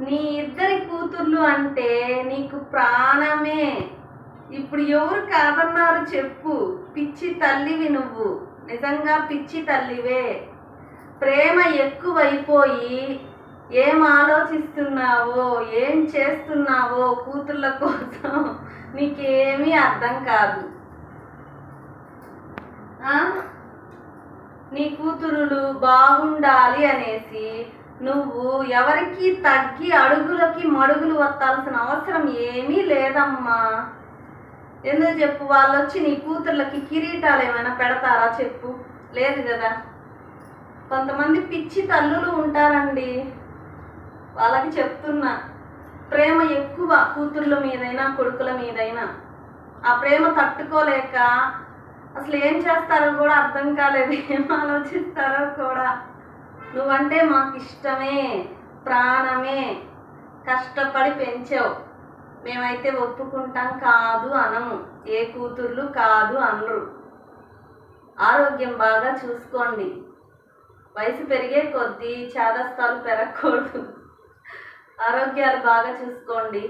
నీ ఇద్దరి కూతుర్లు అంటే నీకు ప్రాణమే. ఇప్పుడు ఎవరు కాదన్నారు చెప్పు. పిచ్చి తల్లివి నువ్వు. నిజంగా పిచ్చి తల్లివే. ప్రేమ ఎక్కువైపోయి ఏం ఆలోచిస్తున్నావో ఏం చేస్తున్నావో కూతుర్ల కోసం నీకేమీ అర్థం కాదు. నీ కూతురులు బాగుండాలి అనేసి నువ్వు ఎవరికి తగ్గి అడుగులకి మడుగులు వత్తాల్సిన అవసరం ఏమీ లేదమ్మా. ఎందుకు చెప్పు? వాళ్ళు వచ్చి నీ కూతుర్లకి కిరీటాలు ఏమైనా పెడతారా చెప్పు? లేదు కదా. కొంతమంది పిచ్చి తల్లులు ఉంటారండి. వాళ్ళకి చెప్తున్నా ప్రేమ ఎక్కువ కూతుర్ల మీదైనా కొడుకుల మీదైనా. ఆ ప్రేమ తట్టుకోలేక అసలు ఏం చేస్తారో కూడా అర్థం కాలేదు. ఏం ఆలోచిస్తారో కూడా. నువ్వంటే మాకు ఇష్టమే ప్రాణమే. కష్టపడి పెంచావు. మేమైతే ఒప్పుకుంటాం కాదు అనము. ఏ కూతుర్లు కాదు అనరు. ఆరోగ్యం బాగా చూసుకోండి. వయసు పెరిగే కొద్దీ చేదస్తాలు పెరగకూడదు. ఆరోగ్యాలు బాగా చూసుకోండి.